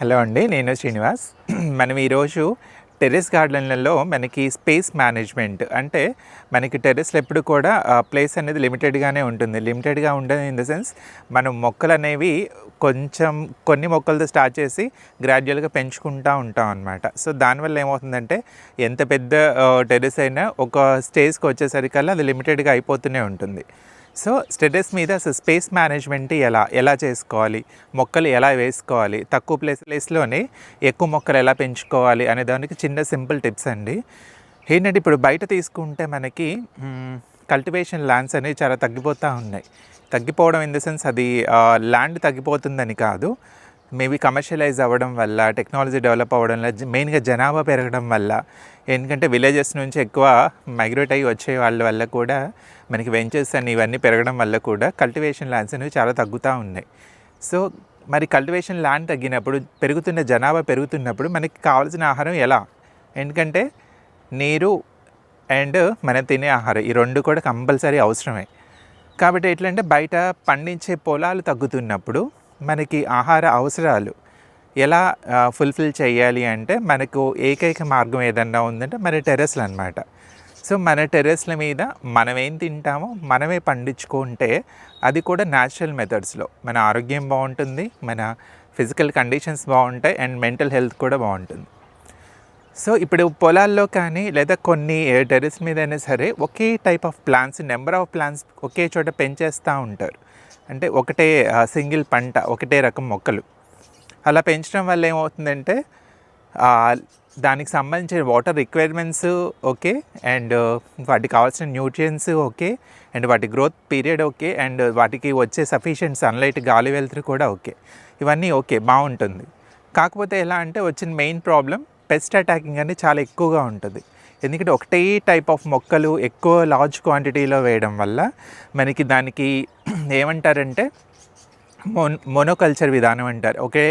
Hello అండి నేను శ్రీనివాస్. మనం ఈరోజు టెర్రస్ గార్డెన్లలో మనకి స్పేస్ మేనేజ్మెంట్ అంటే మనకి టెర్రస్లో ఎప్పుడు కూడా ప్లేస్ అనేది లిమిటెడ్గానే ఉంటుంది. లిమిటెడ్గా ఉండదు ఇన్ ద సెన్స్ మనం మొక్కలు అనేవి కొంచెం కొన్ని మొక్కలతో స్టార్ట్ చేసి గ్రాడ్యువల్గా పెంచుకుంటూ ఉంటాం అనమాట సో దానివల్ల ఏమవుతుందంటే ఎంత పెద్ద టెర్రస్ అయినా ఒక స్టేజ్కి వచ్చేసరికల్లా అది లిమిటెడ్గా అయిపోతూనే ఉంటుంది. సో స్టెటస్ మీద అసలు స్పేస్ మేనేజ్మెంట్ ఎలా ఎలా చేసుకోవాలి మొక్కలు ఎలా వేసుకోవాలి తక్కువ ప్లేస్ ప్లేస్లోనే ఎక్కువ మొక్కలు ఎలా పెంచుకోవాలి అనే దానికి చిన్న సింపుల్ టిప్స్ అండి. ఏంటంటే ఇప్పుడు బయట తీసుకుంటే మనకి కల్టివేషన్ ల్యాండ్స్ అనేవి చాలా తగ్గిపోతూ ఉన్నాయి. తగ్గిపోవడం ఇన్ ద సెన్స్ అది ల్యాండ్ తగ్గిపోతుందని కాదు. మేబీ కమర్షియలైజ్ అవ్వడం వల్ల టెక్నాలజీ డెవలప్ అవ్వడం వల్ల మెయిన్గా జనాభా పెరగడం వల్ల ఎందుకంటే విలేజెస్ నుంచి ఎక్కువ మైగ్రేట్ అయ్యి వచ్చే వాళ్ళ వల్ల కూడా మనకి వెంచర్స్ అని ఇవన్నీ పెరగడం వల్ల కూడా కల్టివేషన్ ల్యాండ్స్ అనేవి చాలా తగ్గుతూ ఉన్నాయి. సో మరి కల్టివేషన్ ల్యాండ్ తగ్గినప్పుడు పెరుగుతున్న జనాభా పెరుగుతున్నప్పుడు మనకి కావాల్సిన ఆహారం ఎలా? ఎందుకంటే నీరు అండ్ మనం తినే ఆహారం ఈ రెండు కూడా కంపల్సరీ అవసరమే. కాబట్టి ఎట్లంటే బయట పండించే పొలాలు తగ్గుతున్నప్పుడు మనకి ఆహార అవసరాలు ఎలా ఫుల్ఫిల్ చేయాలి అంటే మనకు ఏకైక మార్గం ఏదన్నా ఉందంటే మన టెర్రస్లు అనమాట సో మన టెర్రస్ల మీద మనం ఏం తింటామో మనమే పండించుకుంటే అది కూడా న్యాచురల్ మెథడ్స్లో మన ఆరోగ్యం బాగుంటుంది మన ఫిజికల్ కండిషన్స్ బాగుంటాయి అండ్ మెంటల్ హెల్త్ కూడా బాగుంటుంది. సో ఇప్పుడు పొలాల్లో కానీ లేదా కొన్ని టెర్రస్ మీద అయినా సరే ఒకే type of plants number of plants ఒకే చోట పెంచేస్తూ ఉంటారు. అంటే ఒకటే సింగిల్ పంట ఒకటే రకం మొక్కలు. అలా పెంచడం వల్ల ఏమవుతుందంటే దానికి సంబంధించిన వాటర్ రిక్వైర్మెంట్స్ ఓకే అండ్ వాటికి కావాల్సిన న్యూట్రియన్స్ ఓకే అండ్ వాటి గ్రోత్ పీరియడ్ ఓకే అండ్ వాటికి వచ్చే సఫిషియెంట్ సన్లైట్ గాలి వెలుతురు కూడా ఓకే. ఇవన్నీ ఓకే బాగుంటుంది. కాకపోతే ఎలా అంటే వచ్చిన మెయిన్ ప్రాబ్లం పెస్ట్ అటాకింగ్ అనేది చాలా ఎక్కువగా ఉంటుంది. ఎందుకంటే ఒకటే టైప్ ఆఫ్ మొక్కలు ఎక్కువ లార్జ్ క్వాంటిటీలో వేయడం వల్ల మనకి దానికి ఏమంటారంటే మోన్ మోనోకల్చర్ విధానం అంటారు. ఒకే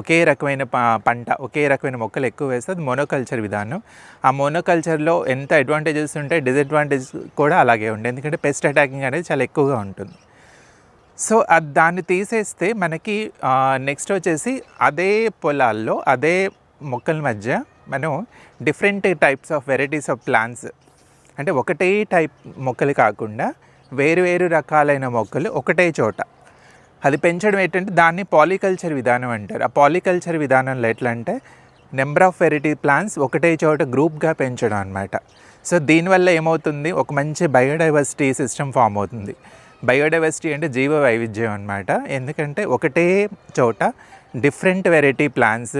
ఒకే రకమైన పంట ఒకే రకమైన మొక్కలు ఎక్కువ వేస్తే అది మోనోకల్చర్ విధానం. ఆ మోనోకల్చర్లో ఎంత అడ్వాంటేజెస్ ఉంటాయి డిసడ్వాంటేజ్ కూడా అలాగే ఉంటాయి. ఎందుకంటే పెస్ట్ అటాకింగ్ అనేది చాలా ఎక్కువగా ఉంటుంది. సో అది దాన్ని తీసేస్తే మనకి నెక్స్ట్ వచ్చేసి అదే పొలాల్లో అదే మొక్కల మధ్య మనం different types of varieties of plants అంటే ఒకటే టైప్ మొక్కలు కాకుండా వేరు వేరు రకాలైన మొక్కలు ఒకటే చోట. అది పెంచడం ఏంటంటే దాన్ని పాలికల్చర్ విధానం అంటారు. ఆ పాలికల్చర్ విధానంలో ఎట్లా అంటే నెంబర్ ఆఫ్ వెరైటీ ప్లాంట్స్ ఒకటే చోట గ్రూప్గా పెంచడం అనమాట సో దీనివల్ల ఏమవుతుంది? ఒక మంచి బయోడైవర్సిటీ సిస్టమ్ ఫామ్ అవుతుంది. బయోడైవర్సిటీ అంటే జీవ వైవిధ్యం అనమాట ఎందుకంటే ఒకటే చోట different variety plants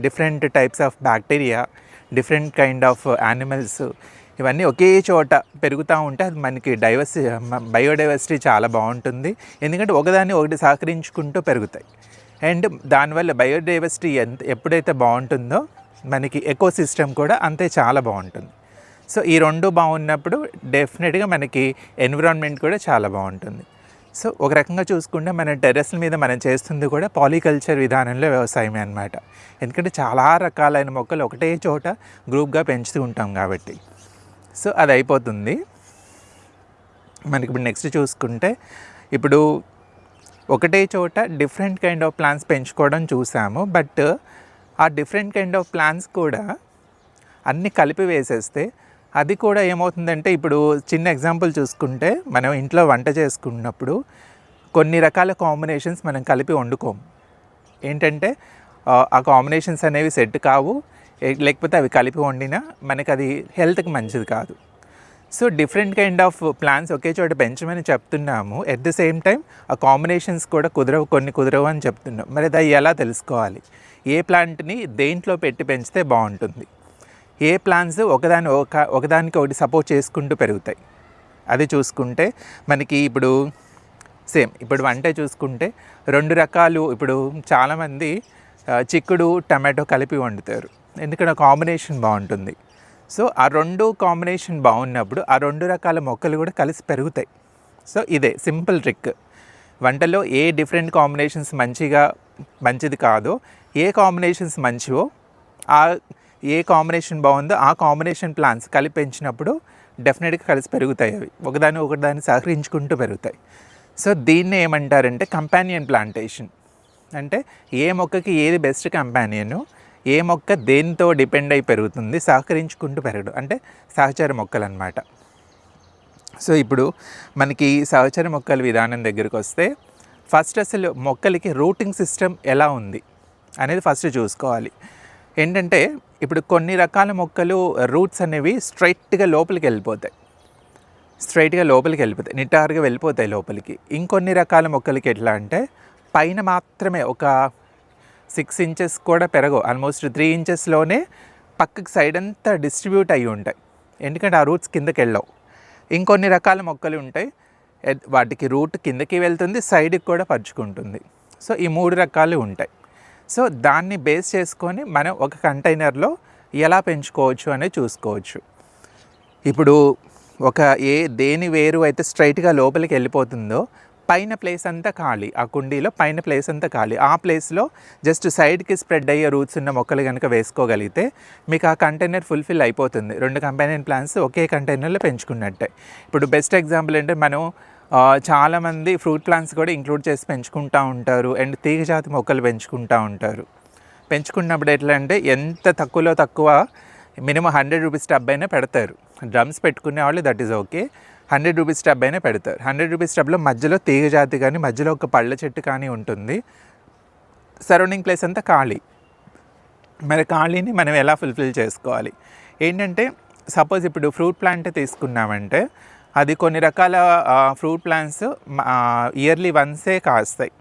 different types of bacteria different kind of animals ఇవన్నీ ఒకే చోట పెరుగుతూ ఉంటే అది మనకి డైవర్సి బయోడైవర్సిటీ చాలా బాగుంటుంది. ఎందుకంటే ఒకదాన్ని ఒకటి సహకరించుకుంటూ పెరుగుతాయి. అండ్ దానివల్ల బయోడైవర్సిటీ ఎంత ఎప్పుడైతే బాగుంటుందో మనకి ఎకో సిస్టమ్ కూడా అంతే చాలా బాగుంటుంది. సో ఈ రెండు బాగున్నప్పుడు డెఫినెట్గా మనకి ఎన్విరాన్మెంట్ కూడా చాలా బాగుంటుంది. సో ఒక రకంగా చూసుకుంటే మన టెర్రస్ల మీద మనం చేస్తుంది కూడా పాలికల్చర్ విధానంలో వ్యవసాయమే అనమాట ఎందుకంటే చాలా రకాలైన మొక్కలు ఒకటే చోట గ్రూప్గా పెంచుతూ ఉంటాం కాబట్టి. సో అది అయిపోతుంది. మనకి ఇప్పుడు నెక్స్ట్ చూసుకుంటే ఇప్పుడు ఒకటే చోట డిఫరెంట్ కైండ్ ఆఫ్ ప్లాంట్స్ పెంచుకోవడం చూసాము. బట్ ఆ డిఫరెంట్ కైండ్ ఆఫ్ ప్లాంట్స్ కూడా అన్నీ కలిపి వేసేస్తే అది కూడా ఏమవుతుందంటే ఇప్పుడు చిన్న ఎగ్జాంపుల్ చూసుకుంటే మనం ఇంట్లో వంట చేసుకున్నప్పుడు కొన్ని రకాల కాంబినేషన్స్ మనం కలిపి వండుకోము ఏంటంటే ఆ, కాంబినేషన్స్ అనేవి సెట్ కావు. లేకపోతే అవి కలిపి వండినా మనకి అది హెల్త్కి మంచిది కాదు. So different kind of plants ఒకే చోట పెంచమని చెప్తున్నాము. ఎట్ ద సేమ్ టైం ఆ కాంబినేషన్స్ కూడా కుదరవు కొన్ని కుదరవు అని చెప్తున్నాం. మరి అది ఎలా తెలుసుకోవాలి? ఏ ప్లాంట్ని దేంట్లో పెట్టి పెంచితే బాగుంటుంది? ఏ ప్లాన్స్ ఒకదాని ఒక ఒకదానికి ఒకటి సపోర్ట్ చేసుకుంటూ పెరుగుతాయి. అది చూసుకుంటే మనకి ఇప్పుడు సేమ్ ఇప్పుడు వంట చూసుకుంటే రెండు రకాలు ఇప్పుడు చాలామంది చిక్కుడు టమాటో కలిపి వండుతారు. ఎందుకంటే కాంబినేషన్ బాగుంటుంది. సో ఆ రెండు కాంబినేషన్ బాగున్నప్పుడు ఆ రెండు రకాల మొక్కలు కూడా కలిసి పెరుగుతాయి. సో ఇదే సింపుల్ ట్రిక్ వంటలో ఏ డిఫరెంట్ కాంబినేషన్స్ మంచిగా మంచిది కాదో ఏ కాంబినేషన్స్ మంచివో ఆ ఏ కాంబినేషన్ బాగుందో ఆ కాంబినేషన్ ప్లాన్స్ కలిపి పెంచినప్పుడు డెఫినెట్గా కలిసి పెరుగుతాయి అవి. ఒకదాన్ని ఒకదాన్ని సహకరించుకుంటూ పెరుగుతాయి. సో దీన్ని ఏమంటారంటే కంపానియన్ ప్లాంటేషన్. అంటే ఏ మొక్కకి ఏది బెస్ట్ కంపానియను ఏ మొక్క దేనితో డిపెండ్ అయి పెరుగుతుంది సహకరించుకుంటూ పెరగడం. అంటే సహచర మొక్కలు అన్నమాట సో ఇప్పుడు మనకి సహచర మొక్కల విధానం దగ్గరికి వస్తే ఫస్ట్ అసలు మొక్కలకి రూటింగ్ సిస్టమ్ ఎలా ఉంది అనేది ఫస్ట్ చూసుకోవాలి. ఏంటంటే ఇప్పుడు కొన్ని రకాల మొక్కలు రూట్స్ అనేవి స్ట్రైట్గా లోపలికి వెళ్ళిపోతాయి. స్ట్రైట్గా లోపలికి వెళ్ళిపోతాయి. నిటారుగా వెళ్ళిపోతాయి లోపలికి. ఇంకొన్ని రకాల మొక్కలకి ఎట్లా అంటే పైన మాత్రమే ఒక సిక్స్ ఇంచెస్ కూడా పెరగవు. ఆల్మోస్ట్ త్రీ ఇంచెస్లోనే పక్కకి సైడ్ అంతా డిస్ట్రిబ్యూట్ అయ్యి ఉంటాయి. ఎందుకంటే ఆ రూట్స్ కిందకి వెళ్ళవు. ఇంకొన్ని రకాల మొక్కలు ఉంటాయి. వాటికి రూట్ కిందకి వెళ్తుంది సైడ్కి కూడా పరుచుకుంటుంది. సో ఈ మూడు రకాలు ఉంటాయి. సో దాన్ని బేస్ చేసుకొని మనం ఒక కంటైనర్లో ఎలా పెంచుకోవచ్చు అనేది చూసుకోవచ్చు. ఇప్పుడు ఒక ఏ దేని వేరు అయితే స్ట్రైట్గా లోపలికి వెళ్ళిపోతుందో పైన ప్లేస్ అంతా ఖాళీ ఆ కుండీలో పైన ప్లేస్ అంతా ఖాళీ. ఆ ప్లేస్లో జస్ట్ సైడ్కి స్ప్రెడ్ అయ్యే రూట్స్ ఉన్న మొక్కలు కనుక వేసుకోగలిగితే మీకు ఆ కంటైనర్ ఫుల్ఫిల్ అయిపోతుంది. రెండు కంపెనీ ప్లాన్స్ ఒకే కంటైనర్లో పెంచుకున్నట్టే. ఇప్పుడు బెస్ట్ ఎగ్జాంపుల్ అంటే మనం చాలామంది ఫ్రూట్ ప్లాంట్స్ కూడా ఇంక్లూడ్ చేసి పెంచుకుంటూ ఉంటారు. అండ్ తీగజాతి మొక్కలు పెంచుకుంటూ ఉంటారు. పెంచుకున్నప్పుడు ఎట్లా అంటే ఎంత తక్కువలో తక్కువ మినిమం హండ్రెడ్ రూపీస్ టబ్ అయినా పెడతారు. డ్రమ్స్ పెట్టుకునే వాళ్ళు that is okay. Hundred rupees tub అయినా పెడతారు. హండ్రెడ్ రూపీస్ టబ్లో మధ్యలో తీగ జాతి కానీ మధ్యలో ఒక పళ్ళ చెట్టు కానీ ఉంటుంది. సరౌండింగ్ ప్లేస్ అంతా ఖాళీ. మరి ఖాళీని మనం ఎలా ఫుల్ఫిల్ చేసుకోవాలి? ఏంటంటే సపోజ్ ఇప్పుడు ఫ్రూట్ ప్లాంట్ తీసుకున్నామంటే అది కొన్ని రకాల ఫ్రూట్ ప్లాంట్స్ ఇయర్లీ వన్సే కాస్తాయి.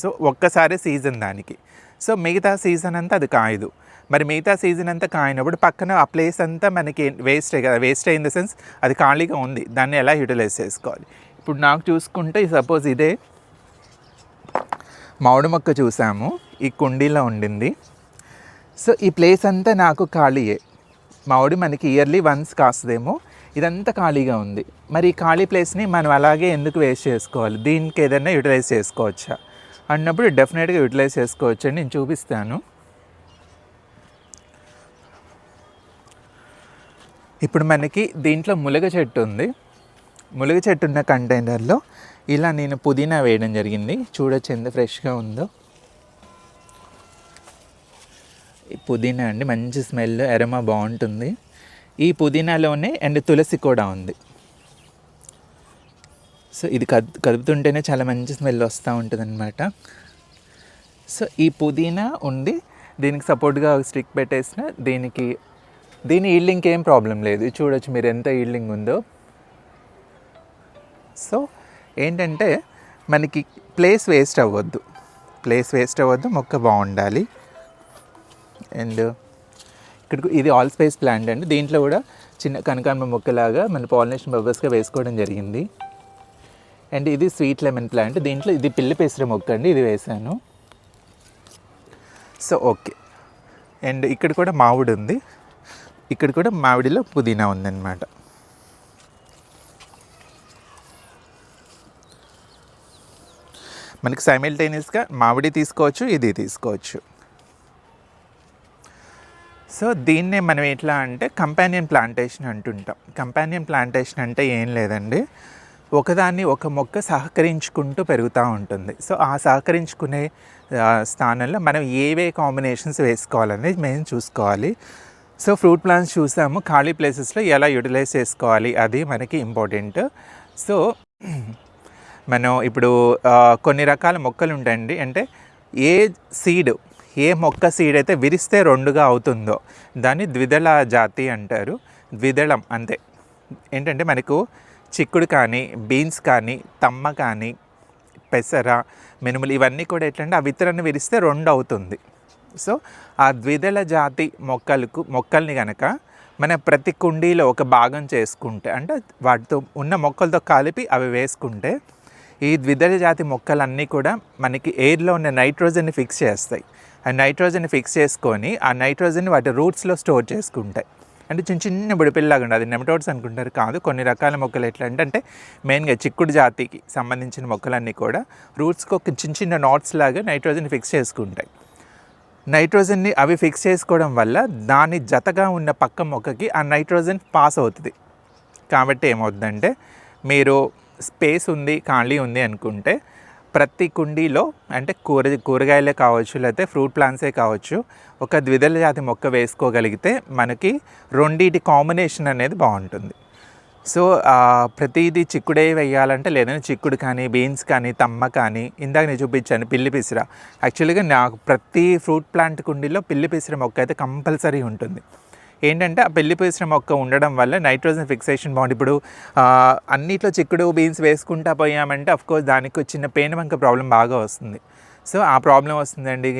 సో ఒక్కసారి సీజన్ దానికి. సో మిగతా సీజన్ అంతా అది కాయదు. మరి మిగతా సీజన్ అంతా కాయినప్పుడు పక్కన ఆ ప్లేస్ అంతా మనకి వేస్టే కదా వేస్ట్ ఇన్ ద సెన్స్ అది ఖాళీగా ఉంది. దాన్ని ఎలా యూటిలైజ్ చేసుకోవాలి? ఇప్పుడు నాకు చూసుకుంటే సపోజ్ ఇదే మామిడి మొక్క చూసాము ఈ కుండీలో ఉండింది. సో ఈ ప్లేస్ అంతా నాకు ఖాళీయే. మామిడి మనకి ఇయర్లీ వన్స్ కాస్తుందేమో. ఇదంతా ఖాళీగా ఉంది. మరి ఈ ఖాళీ ప్లేస్ని మనం అలాగే ఎందుకు వేస్ట్ చేసుకోవాలి? దీనికి ఏదైనా యూటిలైజ్ చేసుకోవచ్చా? అన్నప్పుడు డెఫినెట్గా యూటిలైజ్ చేసుకోవచ్చు అని నేను చూపిస్తాను. ఇప్పుడు మనకి దీంట్లో ములగ చెట్టు ఉంది. ములగ చెట్టు ఉన్న కంటైనర్లో ఇలా నేను పుదీనా వేయడం జరిగింది. చూడొచ్చు ఎంత ఫ్రెష్గా ఉందో. పుదీనా అండి మంచి స్మెల్ ఎరమా బాగుంటుంది. ఈ పుదీనాలోనే అండ్ తులసి కూడా ఉంది. సో ఇది కద్ కదుపుతుంటేనే చాలా మంచి స్మెల్ వస్తూ ఉంటుంది అనమాట సో ఈ పుదీనా ఉండి దీనికి సపోర్ట్గా స్టిక్ పెట్టేసిన దీనికి దీని ఈల్డింగ్కి ఏం ప్రాబ్లం లేదు. చూడొచ్చు మీరు ఎంత ఈల్డింగ్ ఉందో. సో ఏంటంటే మనకి ప్లేస్ వేస్ట్ అవ్వద్దు. ప్లేస్ వేస్ట్ అవ్వద్దు మొక్క బాగుండాలి. అండ్ ఇక్కడ ఇది ఆల్ స్పేస్ ప్లాంట్ అండి. దీంట్లో కూడా చిన్న కనకాంబ మొక్కలాగా మన పాలినేషన్ పర్పస్గా వేసుకోవడం జరిగింది. అండ్ ఇది స్వీట్ లెమన్ ప్లాంట్ దీంట్లో ఇది పిల్లి పెసర మొక్క అండి. ఇది వేసాను. సో ఓకే అండ్ ఇక్కడ కూడా మామిడి ఉంది. ఇక్కడ కూడా మామిడిలో పుదీనా ఉందన్నమాట. మనకి సైమిల్టేనియస్గా మామిడి తీసుకోవచ్చు ఇది తీసుకోవచ్చు. సో దీన్నే మనం ఎట్లా అంటే కంపానియన్ ప్లాంటేషన్ అంటుంటాం. కంపానియన్ ప్లాంటేషన్ అంటే ఏం లేదండి. ఒకదాన్ని ఒక మొక్క సహకరించుకుంటూ పెరుగుతూ ఉంటుంది. సో ఆ సహకరించుకునే స్థానంలో మనం ఏవే కాంబినేషన్స్ వేసుకోవాలనేది మేము చూసుకోవాలి. సో ఫ్రూట్ ప్లాంట్స్ చూసాము ఖాళీ ప్లేసెస్లో ఎలా యూటిలైజ్ చేసుకోవాలి అది మనకి ఇంపార్టెంట్. సో మనం ఇప్పుడు కొన్ని రకాల మొక్కలు ఉంటాయండి. అంటే ఏ సీడ్ ఏ మొక్క సీడ్ అయితే విరిస్తే రెండుగా అవుతుందో దాన్ని ద్విదళ జాతి అంటారు. ద్విదళం అంతే ఏంటంటే మనకు చిక్కుడు కానీ బీన్స్ కానీ తమ్మ కానీ పెసర మినుములు ఇవన్నీ కూడా ఎట్లంటే ఆ విత్తనాన్ని విరిస్తే రెండు అవుతుంది. సో ఆ ద్విదళ జాతి మొక్కలకు మొక్కల్ని కనుక మన ప్రతి కుండీలో ఒక భాగం చేసుకుంటే అంటే వాటితో ఉన్న మొక్కలతో కలిపి అవి వేసుకుంటే ఈ ద్విదళ జాతి మొక్కలన్నీ కూడా మనకి ఎయిర్లో ఉన్న నైట్రోజన్ని ఫిక్స్ చేస్తాయి. ఆ నైట్రోజన్ ఫిక్స్ చేసుకొని ఆ నైట్రోజన్ వాటి రూట్స్లో స్టోర్ చేసుకుంటాయి. అంటే చిన్న చిన్న బుడిపిల్లలాగా ఉండదు అది నెమటోడ్స్ అనుకుంటారు కాదు. కొన్ని రకాల మొక్కలు ఎట్లా అంటే అంటే మెయిన్గా చిక్కుడు జాతికి సంబంధించిన మొక్కలన్నీ కూడా రూట్స్కి ఒక చిన్న చిన్న నాట్స్ లాగా నైట్రోజన్ ఫిక్స్ చేసుకుంటాయి. నైట్రోజన్ని అవి ఫిక్స్ చేసుకోవడం వల్ల దాని జతగా ఉన్న పక్క మొక్కకి ఆ నైట్రోజన్ పాస్ అవుతుంది. కాబట్టి ఏమవుతుందంటే మీరు స్పేస్ ఉంది ఖాళీ ఉంది అనుకుంటే ప్రతి కుండీలో అంటే కూర కూరగాయలే కావచ్చు లేకపోతే ఫ్రూట్ ప్లాంట్సే కావచ్చు ఒక ద్విదళ జాతి మొక్క వేసుకోగలిగితే మనకి రెండింటి కాంబినేషన్ అనేది బాగుంటుంది. సో ప్రతిదీ చిక్కుడే వేయాలంటే లేదంటే చిక్కుడు కానీ బీన్స్ కానీ తమ్మ కానీ ఇందాక నేను చూపించాను పిల్లి పిసిర. యాక్చువల్గా నాకు ప్రతి ఫ్రూట్ ప్లాంట్ కుండీలో పిల్లి పిసిర మొక్క అయితే కంపల్సరీ ఉంటుంది. ఏంటంటే ఆ పెళ్ళి పిసిర మొక్క ఉండడం వల్ల నైట్రోజన్ ఫిక్సేషన్ బాగుంది. ఇప్పుడు అన్నిట్లో చిక్కుడు బీన్స్ వేసుకుంటా పోయామంటే అఫ్కోర్స్ దానికి చిన్న పెయిన్ వంక ప్రాబ్లం బాగా వస్తుంది. సో ఆ ప్రాబ్లం వస్తుందండి.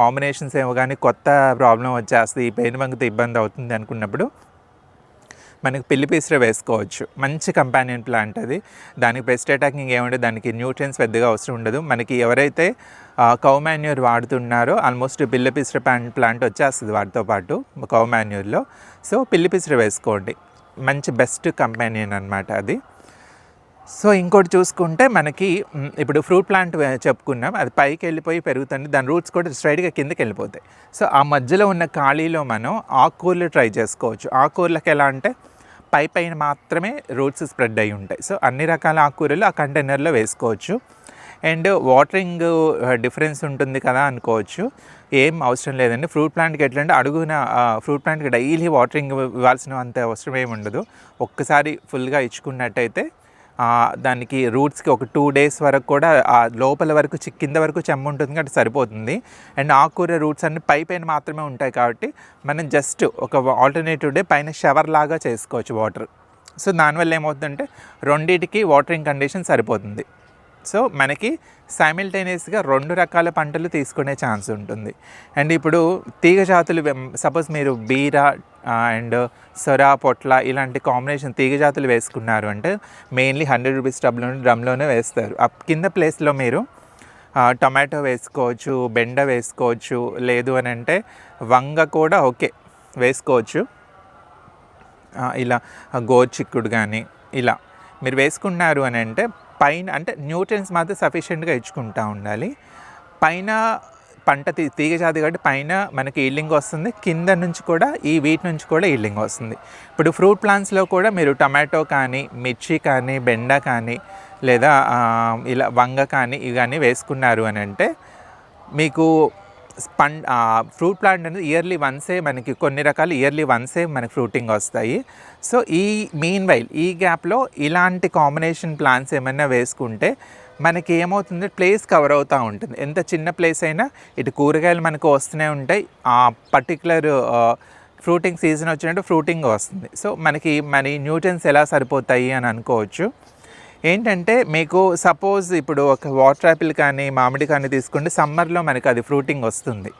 కాంబినేషన్స్ ఏమో కానీ కొత్త ప్రాబ్లం వచ్చేస్తుంది. ఈ పెయిన్ వంకతో ఇబ్బంది అవుతుంది అనుకున్నప్పుడు మనకి పిల్లి పీసర వేసుకోవచ్చు. మంచి కంపానియన్ ప్లాంట్ అది. దానికి పెస్ట్ అటాకింగ్ ఏముండదు దానికి న్యూట్రియన్స్ పెద్దగా అవసరం ఉండదు. మనకి ఎవరైతే కౌ మాన్యూర్ వాడుతున్నారో ఆల్మోస్ట్ పిల్లి పిసర ప్లాంట్ ప్లాంట్ వచ్చేస్తుంది వాటితో పాటు కౌ మాన్యూర్లో సో పిల్లి పిసర వేసుకోండి. మంచి బెస్ట్ కంపానియన్ అనమాట అది. సో ఇంకోటి చూసుకుంటే మనకి ఇప్పుడు ఫ్రూట్ ప్లాంట్ చెప్పుకున్నాం. అది పైకి వెళ్ళిపోయి పెరుగుతుంది. దాని రూట్స్ కూడా స్ట్రైట్గా కిందకి వెళ్ళిపోతాయి. సో ఆ మధ్యలో ఉన్న ఖాళీలో మనం ఆకుకూరలు ట్రై చేసుకోవచ్చు. ఆకుకూరలకు ఎలా అంటే పై పైన మాత్రమే రూట్స్ స్ప్రెడ్ అయి ఉంటాయి. సో అన్ని రకాల ఆకుకూరలు ఆ కంటైనర్లో వేసుకోవచ్చు. అండ్ వాటరింగ్ డిఫరెన్స్ ఉంటుంది కదా అనుకోవచ్చు. ఏం అవసరం లేదండి. ఫ్రూట్ ప్లాంట్కి ఎట్లంటే అడుగున ఫ్రూట్ ప్లాంట్కి డైలీ వాటరింగ్ ఇవ్వాల్సిన అంత అవసరం ఏమి ఉండదు. ఒక్కసారి ఫుల్గా ఇచ్చుకున్నట్టయితే దానికి రూట్స్కి ఒక టూ డేస్ వరకు కూడా ఆ లోపల వరకు కింద వరకు చెమ్మ ఉంటుంది కాబట్టి సరిపోతుంది. అండ్ ఆకుకూర రూట్స్ అన్ని పై పైన మాత్రమే ఉంటాయి కాబట్టి మనం జస్ట్ ఒక ఆల్టర్నేటివ్ డే పైన షవర్ లాగా చేసుకోవచ్చు వాటర్. సో దానివల్ల ఏమవుతుందంటే రెండింటికి వాటరింగ్ కండిషన్ సరిపోతుంది. సో మనకి సైమిల్టేనియస్గా రెండు రకాల పంటలు తీసుకునే ఛాన్స్ ఉంటుంది. అండ్ ఇప్పుడు తీగ జాతులు సపోజ్ మీరు బీరా అండ్ సొరా పొట్ల ఇలాంటి కాంబినేషన్ తీగ జాతులు వేసుకున్నారు అంటే మెయిన్లీ హండ్రెడ్ రూపీస్ డబ్లో డ్రమ్లోనే వేస్తారు. ఆ కింద ప్లేస్లో మీరు టొమాటో వేసుకోవచ్చు బెండ వేసుకోవచ్చు లేదు అని అంటే వంగ కూడా ఓకే వేసుకోవచ్చు. ఇలా గోర్చిక్కుడు కానీ ఇలా మీరు వేసుకున్నారు అని అంటే పైన అంటే న్యూట్రియన్స్ మాత్రం సఫిషియెంట్గా ఇచ్చుకుంటూ ఉండాలి. పైన పంట తీ తీగ జాతి కాబట్టి పైన మనకి ఈల్డింగ్ వస్తుంది. కింద నుంచి కూడా ఈ వీటి నుంచి కూడా ఈల్డింగ్ వస్తుంది. ఇప్పుడు ఫ్రూట్ ప్లాంట్స్లో కూడా మీరు టమాటో కానీ మిర్చి కానీ బెండ కానీ లేదా ఇలా వంగ కానీ ఇవన్నీ వేసుకున్నారు అని అంటే మీకు పం ఫ్రూట్ ప్లాంట్ అనేది ఇయర్లీ వన్సే మనకి కొన్ని రకాలు ఇయర్లీ వన్సే మనకి ఫ్రూటింగ్ వస్తాయి. సో ఈ మీన్ వైల్ ఈ గ్యాప్లో ఇలాంటి కాంబినేషన్ ప్లాంట్స్ ఏమైనా వేసుకుంటే మనకి ఏమవుతుంది? ప్లేస్ కవర్ అవుతూ ఉంటుంది. ఎంత చిన్న ప్లేస్ అయినా ఇటు కూరగాయలు మనకు వస్తూనే ఉంటాయి. ఆ పర్టికులర్ ఫ్రూటింగ్ సీజన్ వచ్చినట్టు ఫ్రూటింగ్ వస్తుంది. సో మనకి మరి న్యూట్రియన్స్ ఎలా సరిపోతాయి అని అనుకోవచ్చు. ఏంటంటే మీకు సపోజ్ ఇప్పుడు ఒక వాటర్ యాపిల్ కానీ మామిడి కానీ తీసుకుంటే సమ్మర్లో మనకి అది ఫ్రూటింగ్ వస్తుంది.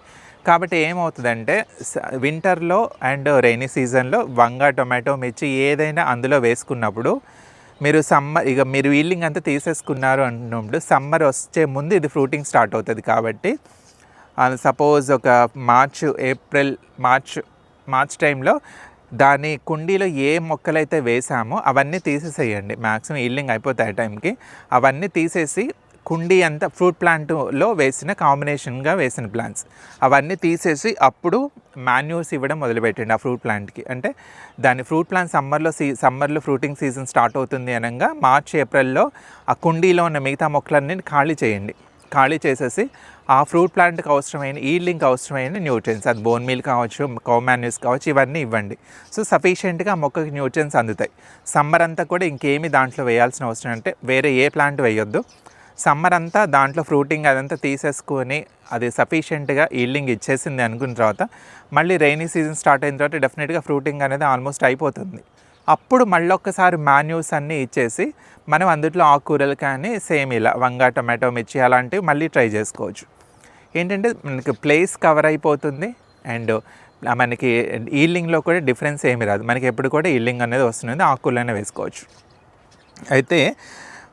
కాబట్టి ఏమవుతుందంటే వింటర్లో అండ్ రైనీ సీజన్లో వంగ టొమాటో మిర్చి ఏదైనా అందులో వేసుకున్నప్పుడు మీరు సమ్మర్ ఇక మీరు వీల్లింగ్ అంతా తీసేసుకున్నారు అంటున్నప్పుడు సమ్మర్ వచ్చే ముందు ఇది ఫ్రూటింగ్ స్టార్ట్ అవుతుంది కాబట్టి సపోజ్ ఒక మార్చ్ ఏప్రిల్ మార్చ్ మార్చ్ టైంలో దాని కుండీలో ఏ మొక్కలైతే వేసామో అవన్నీ తీసేసేయండి. మ్యాక్సిమం ఈల్డింగ్ అయిపోతాయి ఆ టైంకి. అవన్నీ తీసేసి కుండీ అంతా ఫ్రూట్ ప్లాంట్లో వేసిన కాంబినేషన్గా వేసిన ప్లాంట్స్. అవన్నీ తీసేసి అప్పుడు మాన్యూర్స్ ఇవ్వడం మొదలుపెట్టండి ఆ ఫ్రూట్ ప్లాంట్కి. అంటే దాని ఫ్రూట్ ప్లాంట్ సమ్మర్లో సీ సమ్మర్లో ఫ్రూటింగ్ సీజన్ స్టార్ట్ అవుతుంది అనగా మార్చ్ ఏప్రిల్లో ఆ కుండీలో ఉన్న మిగతా మొక్కలన్నీ ఖాళీ చేయండి. ఖాళీ చేసేసి ఆ ఫ్రూట్ ప్లాంట్కి అవసరమైన ఈల్డింగ్కి అవసరమైన న్యూట్రియన్స్ అది బోన్ మీల్ కావచ్చు కౌ మాన్యూస్ కావచ్చు ఇవన్నీ ఇవ్వండి. సో సఫిషియెంట్గా ఆ మొక్కకి న్యూట్రియన్స్ అందుతాయి. సమ్మర్ అంతా కూడా ఇంకేమి దాంట్లో వేయాల్సిన అవసరం అంటే వేరే ఏ ప్లాంట్ వేయొద్దు. సమ్మర్ అంతా దాంట్లో ఫ్రూటింగ్ అదంతా తీసేసుకొని అది సఫిషియెంట్గా ఈల్డింగ్ ఇచ్చేసింది అనుకున్న తర్వాత మళ్ళీ రైనీ సీజన్ స్టార్ట్ అయిన తర్వాత డెఫినెట్గా ఫ్రూటింగ్ అనేది ఆల్మోస్ట్ అయిపోతుంది. అప్పుడు మళ్ళీ ఒక్కసారి మాన్యూస్ అన్నీ ఇచ్చేసి మనం అందుట్లో ఆకుకూరలు కానీ సేమ్ ఇలా వంగ టమాటో మిర్చి అలాంటివి మళ్ళీ ట్రై చేసుకోవచ్చు. ఏంటంటే మనకి ప్లేస్ కవర్ అయిపోతుంది అండ్ మనకి ఈల్డింగ్లో కూడా డిఫరెన్స్ ఏమి రాదు. మనకి ఎప్పుడు కూడా ఈల్డింగ్ అనేది వస్తుంది. ఆకులనే వేసుకోవచ్చు. అయితే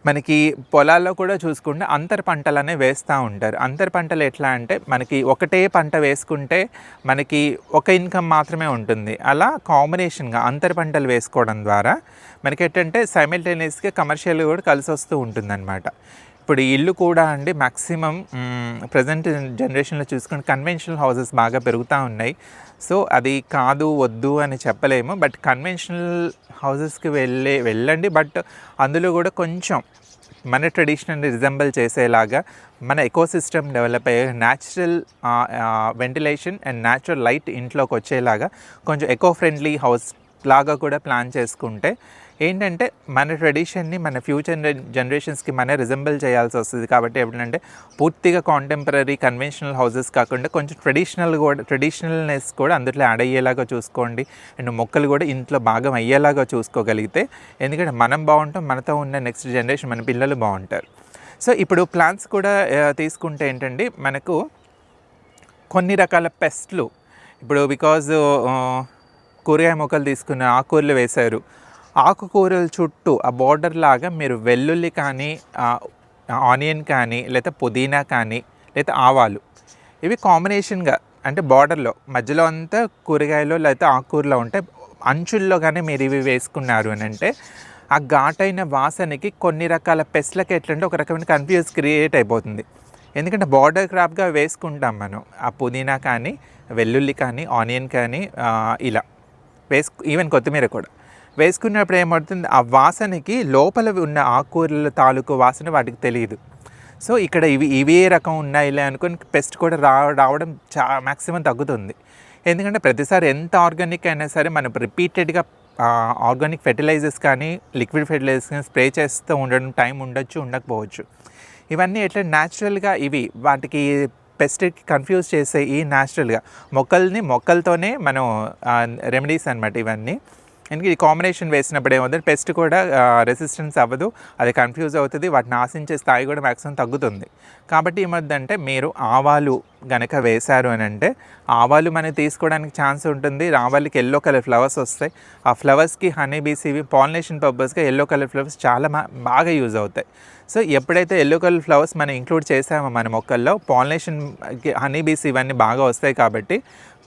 మనకి పొలాల్లో కూడా చూసుకుంటే అంతర పంటలనే వేస్తూ ఉంటారు. అంతర పంటలు ఎట్లా అంటే మనకి ఒకటే పంట వేసుకుంటే మనకి ఒక ఇన్కమ్ మాత్రమే ఉంటుంది. అలా కాంబినేషన్గా అంతర పంటలు వేసుకోవడం ద్వారా మనకి ఏంటంటే సైమిల్టేనియస్గా కమర్షియల్ కూడా కలిసి వస్తూ ఉంటుందన్నమాట. ఇప్పుడు ఈ ఇల్లు కూడా అండి మ్యాక్సిమం ప్రజెంట్ జనరేషన్లో చూసుకుంటే కన్వెన్షనల్ హౌసెస్ బాగా పెరుగుతూ ఉన్నాయి. సో అది కాదు వద్దు అని చెప్పలేము. బట్ కన్వెన్షనల్ హౌసెస్కి వెళ్ళే వెళ్ళండి. బట్ అందులో కూడా కొంచెం మన ట్రెడిషనల్ని రిజంబల్ చేసేలాగా మన ఎకోసిస్టమ్ డెవలప్ అయ్యే natural ventilation and natural light ఇంట్లోకి వచ్చేలాగా కొంచెం ఎకో ఫ్రెండ్లీ హౌస్ లాగా కూడా ప్లాన్ చేసుకుంటే ఏంటంటే మన ట్రెడిషన్ని మన ఫ్యూచర్ జనరేషన్స్కి మన రిజంబల్ చేయాల్సి వస్తుంది. కాబట్టి ఏంటంటే పూర్తిగా కాంటెంపరీ కన్వెన్షనల్ హౌసెస్ కాకుండా కొంచెం ట్రెడిషనల్ కూడా ట్రెడిషనల్నెస్ కూడా అందులో యాడ్ అయ్యేలాగా చూసుకోండి. అండ్ మొక్కలు కూడా ఇంట్లో భాగం అయ్యేలాగా చూసుకోగలిగితే ఎందుకంటే మనం బాగుంటాం మనతో ఉన్న నెక్స్ట్ జనరేషన్ మన పిల్లలు బాగుంటారు. సో ఇప్పుడు ప్లాంట్స్ కూడా తీసుకుంటే ఏంటండి మనకు కొన్ని రకాల పెస్ట్లు ఇప్పుడు బికాజ్ కూరగాయ మొక్కలు తీసుకున్న ఆకుకూరలు వేశారు. ఆకుకూరల చుట్టూ ఆ బార్డర్ లాగా మీరు వెల్లుల్లి కానీ ఆనియన్ కానీ లేదా పుదీనా కానీ లేదా ఆవాలు ఇవి కాంబినేషన్గా అంటే బార్డర్లో మధ్యలో అంతా కూరగాయలు లేకపోతే ఆకుకూరలో ఉంటే అంచుల్లో కానీ మీరు ఇవి వేసుకున్నారు అని అంటే ఆ ఘాటైన వాసనకి కొన్ని రకాల పెస్ట్లకి ఎట్లంటే ఒక రకమైన కన్ఫ్యూజ్ క్రియేట్ అయిపోతుంది. ఎందుకంటే బార్డర్ క్రాప్గా వేసుకుంటాం మనం ఆ పుదీనా కానీ వెల్లుల్లి కానీ ఆనియన్ కానీ ఇలా వేసుకు ఈవెన్ కొత్తిమీర కూడా. వేసుకున్నప్పుడు ఏమవుతుంది? ఆ వాసనకి లోపల ఉన్న ఆకుకూరల తాలూకు వాసన వాటికి తెలియదు. సో ఇక్కడ ఇవి ఇవే రకం ఉన్నాయిలే అనుకుని పెస్ట్ కూడా రా రావడం చా మ్యాక్సిమం తగ్గుతుంది. ఎందుకంటే ప్రతిసారి ఎంత ఆర్గానిక్ అయినా సరే మనం రిపీటెడ్గా ఆర్గానిక్ ఫెర్టిలైజర్స్ కానీ లిక్విడ్ ఫెర్టిలైజర్స్ కానీ స్ప్రే చేస్తూ ఉండడం టైం ఉండొచ్చు ఉండకపోవచ్చు. ఇవన్నీ ఎట్లా న్యాచురల్గా ఇవి వాటికి పెస్ట్కి కన్ఫ్యూజ్ చేసే ఈ న్యాచురల్గా. మొక్కల్ని మొక్కలతోనే మనం రెమెడీస్ అనమాట ఇవన్నీ. ఎందుకంటే ఈ కాంబినేషన్ వేసినప్పుడు ఏమవుతుంది? పెస్ట్ కూడా రెసిస్టెన్స్ అవ్వదు. అది కన్ఫ్యూజ్ అవుతుంది. వాటిని ఆశించే స్థాయి కూడా మ్యాక్సిమం తగ్గుతుంది. కాబట్టి ఏమవుతుందంటే మీరు ఆవాలు గనక వేశారు అని అంటే ఆవాలు మనకి తీసుకోవడానికి ఛాన్స్ ఉంటుంది. ఆవాలకి ఎల్లో కలర్ ఫ్లవర్స్ వస్తాయి. ఆ ఫ్లవర్స్కి హనీ బీస్ ఇవి పాలినేషన్ పర్పస్గా ఎల్లో కలర్ ఫ్లవర్స్ చాలా బాగా యూజ్ అవుతాయి. సో ఎప్పుడైతే ఎల్లో కలర్ ఫ్లవర్స్ మనం ఇంక్లూడ్ చేసామో మన మొక్కల్లో పాలినేషన్ హనీ బీస్ ఇవన్నీ బాగా వస్తాయి కాబట్టి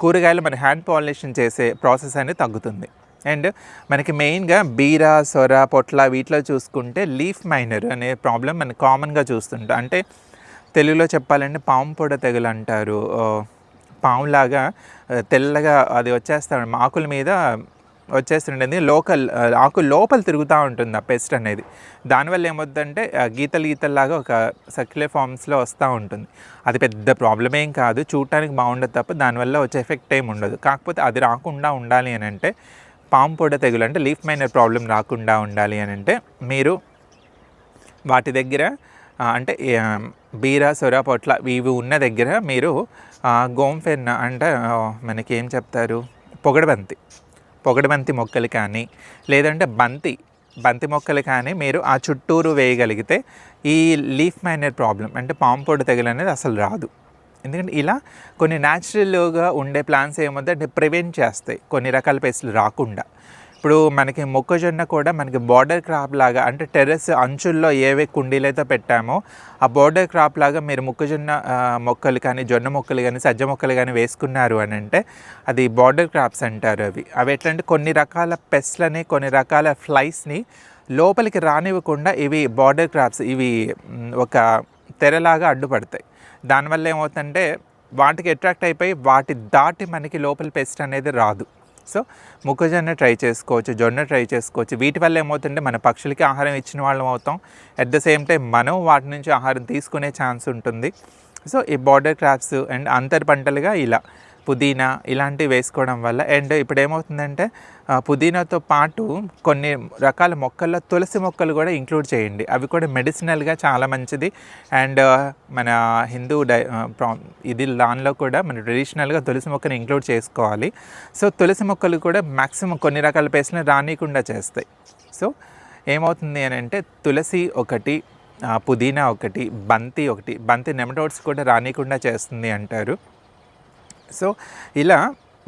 కూరగాయలు మన హ్యాండ్ పాలినేషన్ చేసే ప్రాసెస్ అనేది తగ్గుతుంది. అండ్ మనకి మెయిన్గా బీరా సొర పొట్ల వీటిలో చూసుకుంటే లీఫ్ మైనర్ అనే ప్రాబ్లం మనకి కామన్గా చూస్తుంటాం. అంటే తెలుగులో చెప్పాలంటే పాము పొడ తెగులు అంటారు. పాములాగా తెల్లగా అది వచ్చేస్తాడు. ఆకుల మీద వచ్చేస్తుండేది లోకల్ ఆకు లోపల తిరుగుతూ ఉంటుంది ఆ పెస్ట్ అనేది. దానివల్ల ఏమవుతుందంటే గీతలు గీతల్లాగా ఒక సర్క్యులర్ ఫామ్స్లో వస్తూ ఉంటుంది. అది పెద్ద ప్రాబ్లం ఏం కాదు. చూడటానికి బాగుండదు తప్ప దానివల్ల వచ్చే ఎఫెక్ట్ ఏమి ఉండదు. కాకపోతే అది రాకుండా ఉండాలి అని అంటే పాము పొడ తెగులు అంటే లీఫ్ మైనర్ ప్రాబ్లం రాకుండా ఉండాలి అని అంటే మీరు వాటి దగ్గర అంటే బీరా బీర సొర పొట్ల ఇవి ఉన్న దగ్గర మీరు గోంఫెన్న అంటే మనకి ఏం చెప్తారు? పొగడబంతి. పొగడబంతి మొక్కలు కానీ లేదంటే బంతి బంతి మొక్కలు కానీ మీరు ఆ చుట్టూరు వేయగలిగితే ఈ లీఫ్ మైనర్ ప్రాబ్లం అంటే పాము పొడి తెగులు అనేది అసలు రాదు. ఎందుకంటే ఇలా కొన్ని న్యాచురల్గా ఉండే ప్లాంట్స్ ఏమవుతుందంటే ప్రివెంట్ చేస్తాయి. కొన్ని రకాల పెస్ట్లు రాకుండా. ఇప్పుడు మనకి మొక్కజొన్న కూడా మనకి బార్డర్ క్రాప్ లాగా అంటే టెర్రస్ అంచుల్లో ఏవే కుండీలైతే పెట్టామో ఆ బార్డర్ క్రాప్ లాగా మీరు మొక్కజొన్న మొక్కలు కానీ జొన్న మొక్కలు కానీ సజ్జ మొక్కలు కానీ వేసుకున్నారు అని అంటే అది బార్డర్ క్రాప్స్ అంటారు అవి. అవి ఎట్లా అంటే కొన్ని రకాల పెస్ట్లని కొన్ని రకాల ఫ్లైస్ని లోపలికి రానివ్వకుండా ఇవి బార్డర్ క్రాప్స్ ఇవి ఒక తెరలాగా అడ్డుపడతాయి. దానివల్ల ఏమవుతుందంటే వాటికి అట్రాక్ట్ అయిపోయి వాటి దాటి మనకి లోపల పెస్ట్ అనేది రాదు. సో మొక్కజొన్న ట్రై చేసుకోవచ్చు జొన్న ట్రై చేసుకోవచ్చు. వీటి వల్ల ఏమవుతుందంటే మన పక్షులకి ఆహారం ఇచ్చిన వాళ్ళం అవుతాం. అట్ ద సేమ్ టైం మనం వాటి నుంచి ఆహారం తీసుకునే ఛాన్స్ ఉంటుంది. సో ఈ బార్డర్ క్రాప్స్ అండ్ అంతర్ పంటలుగా ఇలా. పుదీనా ఇలాంటివి వేసుకోవడం వల్ల అండ్ ఇప్పుడు ఏమవుతుందంటే పుదీనాతో పాటు కొన్ని రకాల మొక్కల్లో తులసి మొక్కలు కూడా ఇంక్లూడ్ చేయండి. అవి కూడా మెడిసినల్గా చాలా మంచిది. అండ్ మన హిందూ డై ఇది దానిలో కూడా మన ట్రెడిషనల్గా తులసి మొక్కని ఇంక్లూడ్ చేసుకోవాలి. సో తులసి మొక్కలు కూడా మ్యాక్సిమం కొన్ని రకాల పేస్ట్ని రానియకుండా చేస్తాయి. సో ఏమవుతుంది అని అంటే తులసి ఒకటి పుదీనా ఒకటి బంతి ఒకటి బంతి నెమటోడ్స్ కూడా రానియకుండా చేస్తుంది అంటారు. సో ఇలా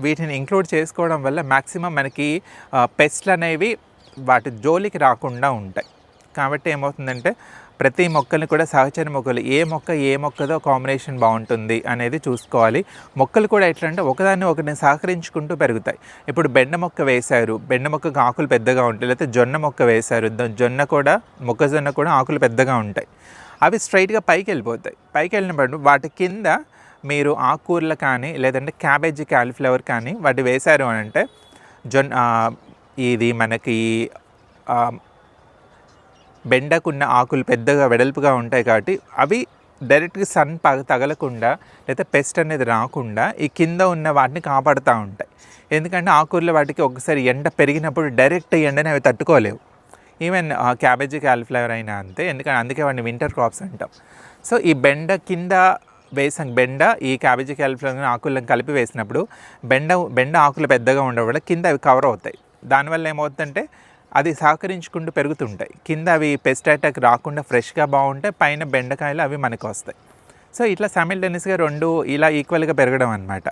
వీటిని ఇంక్లూడ్ చేసుకోవడం వల్ల మ్యాక్సిమం మనకి పెస్ట్లు అనేవి వాటి జోలికి రాకుండా ఉంటాయి. కాబట్టి ఏమవుతుందంటే ప్రతి మొక్కల్ని కూడా సహచర మొక్కలు ఏ మొక్క ఏ మొక్కదో కాంబినేషన్ బాగుంటుంది అనేది చూసుకోవాలి. మొక్కలు కూడా ఎట్లా అంటే ఒకదాన్ని ఒకరిని సహకరించుకుంటూ పెరుగుతాయి. ఇప్పుడు బెండ మొక్క వేశారు బెండ మొక్కకు ఆకులు పెద్దగా ఉంటాయి లేకపోతే జొన్న మొక్క వేశారు జొన్న కూడా మొక్కజొన్న కూడా ఆకులు పెద్దగా ఉంటాయి. అవి స్ట్రైట్గా పైకి వెళ్ళిపోతాయి. పైకి వెళ్ళినప్పుడు వాటి కింద మీరు ఆకుకూరలు కానీ లేదంటే క్యాబేజీ క్యాలీఫ్లవర్ కానీ వాటి వేశారు అని అంటే జొన్న ఇది మనకి బెండకున్న ఆకులు పెద్దగా వెడల్పుగా ఉంటాయి కాబట్టి అవి డైరెక్ట్గా సన్ పగ తగలకుండా లేదా పెస్ట్ అనేది రాకుండా ఈ కింద ఉన్న వాటిని కాపాడుతూ ఉంటాయి. ఎందుకంటే ఆకుకూరలు వాటికి ఒకసారి ఎండ పెరిగినప్పుడు డైరెక్ట్ ఎండని అవి తట్టుకోలేవు. ఈవెన్ క్యాబేజీ క్యాలిఫ్లవర్ అయినా అంతే. ఎందుకంటే అందుకే వాడిని వింటర్ క్రాప్స్ అంటాం. సో ఈ బెండ కింద వేసాం బెండ ఈ క్యాబేజీ క్యాలిఫ్లవర్ ఆకులను కలిపి వేసినప్పుడు బెండ బెండ ఆకులు పెద్దగా ఉండడం వల్ల కింద అవి కవర్ అవుతాయి. దానివల్ల ఏమవుతుందంటే అది సహకరించుకుంటూ పెరుగుతుంటాయి. కింద అవి పెస్ట్ అటాక్ రాకుండా ఫ్రెష్గా బాగుంటాయి పైన బెండకాయలు అవి మనకు వస్తాయి. సో ఇట్లా సైమిల్టేనియస్గా రెండు ఇలా ఈక్వల్గా పెరగడం అనమాట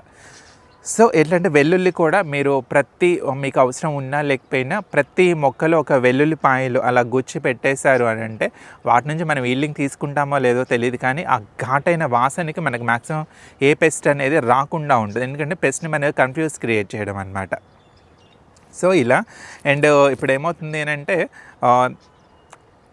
సో ఎట్లంటే వెల్లుల్లి కూడా మీరు ప్రతి మీకు అవసరం ఉన్నా లేకపోయినా ప్రతి మొక్కలో ఒక వెల్లుల్లి పాయలు అలా గుచ్చి పెట్టేశారు అని అంటే వాటి నుంచి మనం ఈల్డింగ్ తీసుకుంటామో లేదో తెలియదు కానీ ఆ ఘాటైన వాసనకి మనకు మ్యాక్సిమం ఏ పెస్ట్ అనేది రాకుండా ఉంటుంది. ఎందుకంటే పెస్ట్ని మనకి కన్ఫ్యూజ్ క్రియేట్ చేయడం అనమాట సో ఇలా అండ్ ఇప్పుడు ఏమవుతుంది అని అంటే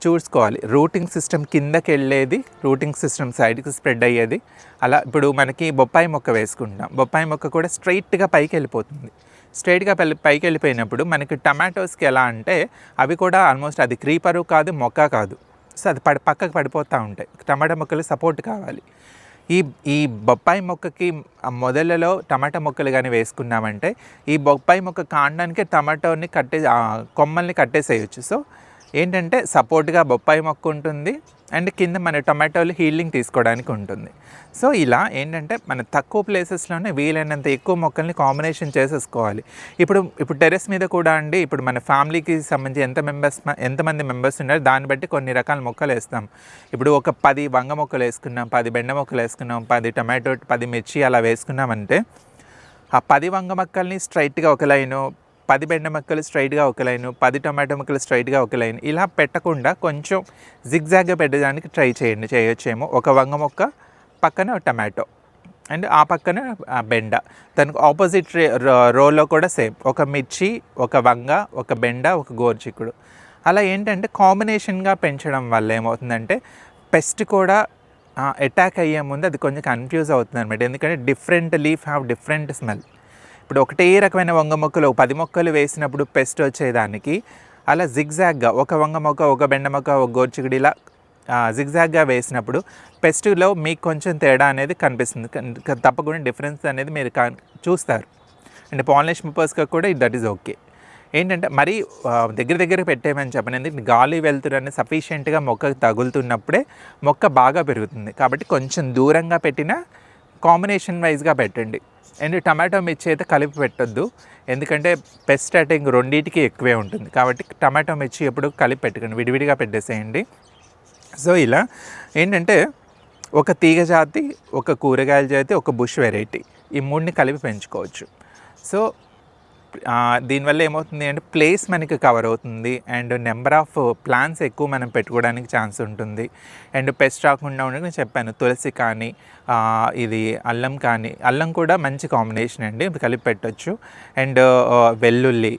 చూసుకోవాలి. రూటింగ్ సిస్టమ్ కిందకి వెళ్ళేది రూటింగ్ సిస్టమ్ సైడ్కి స్ప్రెడ్ అయ్యేది. అలా ఇప్పుడు మనకి బొప్పాయి మొక్క వేసుకుంటాం బొప్పాయి మొక్క కూడా స్ట్రైట్గా పైకి వెళ్ళిపోతుంది స్ట్రైట్గా పెళ్ళి పైకి వెళ్ళిపోయినప్పుడు మనకి టమాటోస్కి ఎలా అంటే అవి కూడా ఆల్మోస్ట్ అది క్రీపరు కాదు మొక్క కాదు. సో అది పడి పక్కకు పడిపోతూ ఉంటాయి. టమాటా మొక్కలు సపోర్ట్ కావాలి. ఈ ఈ బొప్పాయి మొక్కకి మొదలలో టమాటా మొక్కలు కానీ వేసుకున్నామంటే ఈ బొప్పాయి మొక్క కాండానికి టమాటోని కట్టే కొమ్మల్ని కట్టేసేయచ్చు. సో ఏంటంటే సపోర్ట్గా బొప్పాయి మొక్క ఉంటుంది అండ్ కింద మన టొమాటోలు హీలింగ్ తీసుకోవడానికి ఉంటుంది. సో ఇలా ఏంటంటే మన తక్కువ ప్లేసెస్లోనే వీలైనంత ఎక్కువ మొక్కల్ని కాంబినేషన్ చేసేసుకోవాలి. ఇప్పుడు ఇప్పుడు టెరెస్ మీద కూడా అండి ఇప్పుడు మన ఫ్యామిలీకి సంబంధించి ఎంత మెంబర్స్ ఎంతమంది మెంబర్స్ ఉన్నారో దాన్ని బట్టి కొన్ని రకాల మొక్కలు వేస్తాం. ఇప్పుడు ఒక పది వంగ మొక్కలు వేసుకున్నాం పది బెండ మొక్కలు వేసుకున్నాం పది టొమాటో పది మిర్చి అలా వేసుకున్నామంటే ఆ పది వంగ మొక్కల్ని స్ట్రైట్గా ఒక లైను పది బెండ మొక్కలు స్ట్రైట్గా ఒక లైను పది టమాటో మొక్కలు స్ట్రైట్గా ఒక లైన్. ఇలా పెట్టకుండా కొంచెం జిగ్జాగ్గా పెట్టడానికి ట్రై చేయండి. చేయొచ్చేమో. ఒక వంగ మొక్క పక్కన టమాటో. అండ్ ఆ పక్కన ఆ బెండ. దానికి ఆపోజిట్ రోలో కూడా సేమ్. ఒక మిర్చి ఒక వంగ ఒక బెండ ఒక గోరుచిక్కుడు. అలా ఏంటంటే కాంబినేషన్గా పెంచడం వల్ల ఏమవుతుందంటే పెస్ట్ కూడా అటాక్ అయ్యే ముందు అది కొంచెం కన్ఫ్యూజ్ అవుతుంది అనమాట ఎందుకంటే different leaf have different smell ఇప్పుడు ఒకటే రకమైన వంగ మొక్కలు పది మొక్కలు వేసినప్పుడు పెస్ట్ వచ్చేదానికి అలా జిగ్జాగ్గా ఒక వంగ మొక్క ఒక బెండ మొక్క ఒక గోర్చిగుడిలా జిగ్జాగ్గా వేసినప్పుడు పెస్ట్లో మీకు కొంచెం తేడా అనేది కనిపిస్తుంది. తప్పకుండా డిఫరెన్స్ అనేది మీరు కా చూస్తారు. అండ్ పాలినేషన్ పర్పస్గా కూడా దట్ ఈజ్ ఓకే ఏంటంటే మరీ దగ్గర దగ్గర పెట్టేమని చెప్పను. ఎందుకంటే గాలి వెళ్తురు అనేది సఫిషియెంట్గా మొక్క తగులుతున్నప్పుడే మొక్క బాగా పెరుగుతుంది. కాబట్టి కొంచెం దూరంగా పెట్టినా కాంబినేషన్ వైజ్గా పెట్టండి. అండ్ టమాటో మిర్చి అయితే కలిపి పెట్టొద్దు. ఎందుకంటే పెస్ట్ అటాక్ రెండింటికి ఎక్కువే ఉంటుంది. కాబట్టి టమాటో మిర్చి ఎప్పుడు కలిపి పెట్టుకోండి. విడివిడిగా పెట్టేసేయండి. సో ఇలా ఏంటంటే ఒక తీగ జాతి ఒక కూరగాయల జాతి ఒక బుష్ వెరైటీ ఈ మూడుని కలిపి పెంచుకోవచ్చు. సో దీనివల్ల ఏమవుతుంది అంటే ప్లేస్ మనకి కవర్ అవుతుంది అండ్ నెంబర్ ఆఫ్ ప్లాంట్స్ ఎక్కువ మనం పెట్టుకోవడానికి ఛాన్స్ ఉంటుంది. అండ్ పెస్ట్ రాకుండా ఉండడానికి నేను చెప్పాను తులసి కానీ ఇది అల్లం కానీ అల్లం కూడా మంచి కాంబినేషన్ అండి కలిపి పెట్టొచ్చు. అండ్ వెల్లుల్లి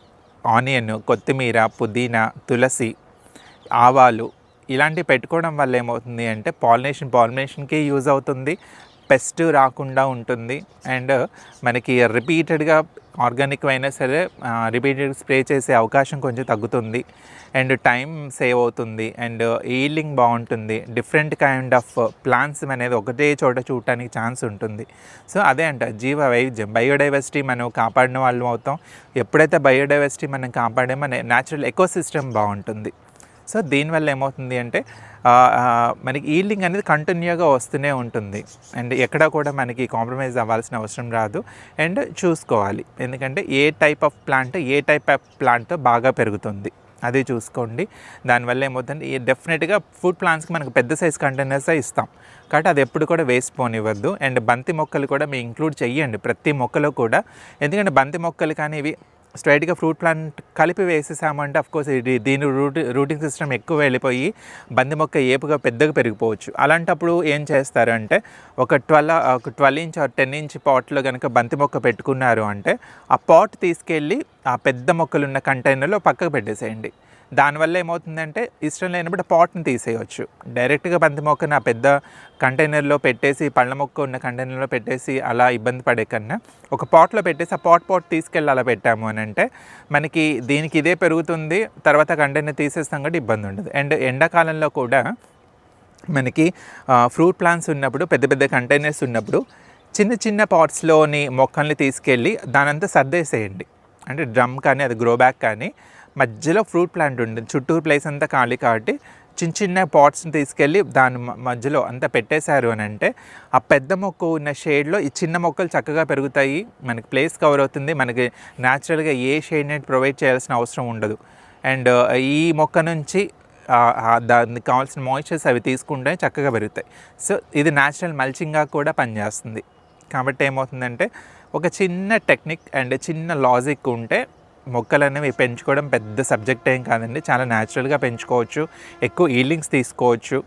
ఆనియన్ కొత్తిమీర పుదీనా తులసి ఆవాలు ఇలాంటివి పెట్టుకోవడం వల్ల ఏమవుతుంది అంటే పాలినేషన్ పాలినేషన్కి యూజ్ అవుతుంది పెస్ట్ రాకుండా ఉంటుంది. అండ్ మనకి రిపీటెడ్గా ఆర్గానిక్ అయినా సరే రిపీటెడ్ స్ప్రే చేసే అవకాశం కొంచెం తగ్గుతుంది. అండ్ టైం సేవ్ అవుతుంది. అండ్ ఈల్డింగ్ బాగుంటుంది. డిఫరెంట్ కైండ్ ఆఫ్ ప్లాంట్స్ అనేది ఒకటే చోట చూడటానికి ఛాన్స్ ఉంటుంది. సో అదే అంట జీవ వైవిధ్యం బయోడైవర్సిటీ మనం కాపాడిన వాళ్ళం అవుతాం. ఎప్పుడైతే బయోడైవర్సిటీ మనం కాపాడే మన న్యాచురల్ ఎకోసిస్టమ్ బాగుంటుంది. సో దీనివల్ల ఏమవుతుంది అంటే మనకి ఈల్డింగ్ అనేది కంటిన్యూగా వస్తూనే ఉంటుంది. అండ్ ఎక్కడ కూడా మనకి కాంప్రమైజ్ అవ్వాల్సిన అవసరం రాదు. అండ్ చూసుకోవాలి. ఎందుకంటే ఏ టైప్ ఆఫ్ ప్లాంట్ ఏ టైప్ ఆఫ్ ప్లాంట్ బాగా పెరుగుతుంది. అది చూసుకోండి. దానివల్ల ఏమవుతుంది? ఈ డెఫినెట్గా ఫుడ్ ప్లాంట్స్కి మనకు పెద్ద సైజ్ కంటైనర్సే ఇస్తాం. కాబట్టి అది ఎప్పుడు కూడా వేస్ట్ పోనివ్వద్దు. అండ్ బంతి మొక్కలు కూడా మీరు ఇంక్లూడ్ చెయ్యండి. ప్రతి మొక్కలో కూడా. ఎందుకంటే బంతి మొక్కలు కానీ ఇవి స్ట్రైట్గా ఫ్రూట్ ప్లాంట్ కలిపి వేసేసామంటే అఫ్కోర్స్ ఇది దీని రూట్ రూటింగ్ సిస్టమ్ ఎక్కువ వెళ్ళిపోయి బంది మొక్క ఏపుగా పెద్దగా పెరిగిపోవచ్చు. అలాంటప్పుడు ఏం చేస్తారు అంటే ఒక ట్వెల్వ్ ఒక ట్వెల్వ్ ఇంచ్ టెన్ ఇంచ్ పాట్లో కనుక బంతి మొక్క పెట్టుకున్నారు అంటే ఆ పాట్ తీసుకెళ్ళి ఆ పెద్ద మొక్కలున్న కంటైనర్లో పక్కకు పెట్టేసేయండి. దానివల్ల ఏమవుతుందంటే ఇష్టం లేనప్పుడు పాట్ని తీసేయవచ్చు డైరెక్ట్గా బంతి మొక్కను ఆ పెద్ద కంటైనర్లో పెట్టేసి పళ్ళ మొక్క ఉన్న కంటైనర్లో పెట్టేసి అలా ఇబ్బంది పడే కన్నా ఒక పాట్లో పెట్టేసి ఆ పాట్ పాట్ తీసుకెళ్ళి అలా పెట్టాము అని అంటే మనకి దీనికి ఇదే పెరుగుతుంది తర్వాత కంటైనర్ తీసేస్తాం కాబట్టి ఇబ్బంది ఉండదు. అండ్ ఎండాకాలంలో కూడా మనకి ఫ్రూట్ ప్లాంట్స్ ఉన్నప్పుడు పెద్ద పెద్ద కంటైనర్స్ ఉన్నప్పుడు చిన్న చిన్న పాట్స్లోని మొక్కల్ని తీసుకెళ్ళి దానంతా సర్దేసేయండి. అంటే డ్రమ్ కానీ అది గ్రో బ్యాగ్ కానీ మధ్యలో ఫ్రూట్ ప్లాంట్ ఉంటుంది చుట్టూరు ప్లేస్ అంతా ఖాళీ కాబట్టి చిన్న చిన్న పాట్స్ని తీసుకెళ్ళి దాని మ- మధ్యలో అంతా పెట్టేశారు అని అంటే ఆ పెద్ద మొక్క ఉన్న షేడ్లో ఈ చిన్న మొక్కలు చక్కగా పెరుగుతాయి. మనకి ప్లేస్ కవర్ అవుతుంది. మనకి న్యాచురల్గా ఏ షేడ్ నెట్ ప్రొవైడ్ చేయాల్సిన అవసరం ఉండదు. అండ్ ఈ మొక్క నుంచి దానికి కావాల్సిన మాయిశ్చర్స్ అవి తీసుకుంటే చక్కగా పెరుగుతాయి. సో ఇది న్యాచురల్ మల్చింగ్గా కూడా పనిచేస్తుంది. కాబట్టి ఏమవుతుందంటే ఒక చిన్న టెక్నిక్ అండ్ చిన్న లాజిక్ ఉంటే మొక్కలు అనేవి పెంచుకోవడం పెద్ద సబ్జెక్ట్ ఏం కాదండి. చాలా న్యాచురల్గా పెంచుకోవచ్చు. ఎక్కువ ఈల్డింగ్స్ తీసుకోవచ్చు.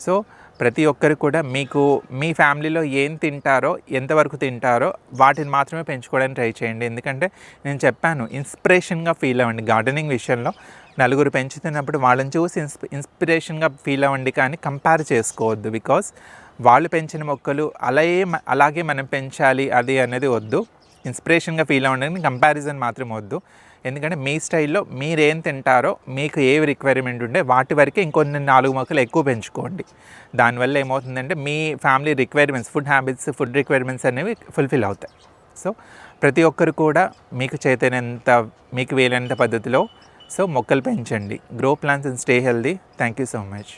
సో ప్రతి ఒక్కరు కూడా మీకు మీ ఫ్యామిలీలో ఏం తింటారో ఎంతవరకు తింటారో వాటిని మాత్రమే పెంచుకోవడానికి ట్రై చేయండి. ఎందుకంటే నేను చెప్పాను ఇన్స్పిరేషన్గా ఫీల్ అవ్వండి. గార్డెనింగ్ విషయంలో నలుగురు పెంచుతున్నప్పుడు వాళ్ళని చూసి ఇన్స్పి ఇన్స్పిరేషన్గా ఫీల్ అవ్వండి కానీ కంపేర్ చేసుకోవద్దు. బికాస్ వాళ్ళు పెంచిన మొక్కలు అలాగే అలాగే మనం పెంచాలి అది అనేది వద్దు. ఇన్స్పిరేషన్గా ఫీల్ అవ్వండి కంపారిజన్ మాత్రం వద్దు. ఎందుకంటే మీ స్టైల్లో మీరు ఏం తింటారో మీకు ఏ రిక్వైర్మెంట్ ఉంటే వాటి వరకే ఇంకొన్ని నాలుగు మొక్కలు ఎక్కువ పెంచుకోండి. దానివల్ల ఏమవుతుందంటే మీ family requirements food habits food requirements అనేవి ఫుల్ఫిల్ అవుతాయి. సో ప్రతి ఒక్కరు కూడా మీకు చేతనంత మీకు వీలైనంత పద్ధతిలో సో మొక్కలు పెంచండి. Grow plants and stay healthy thank you so much.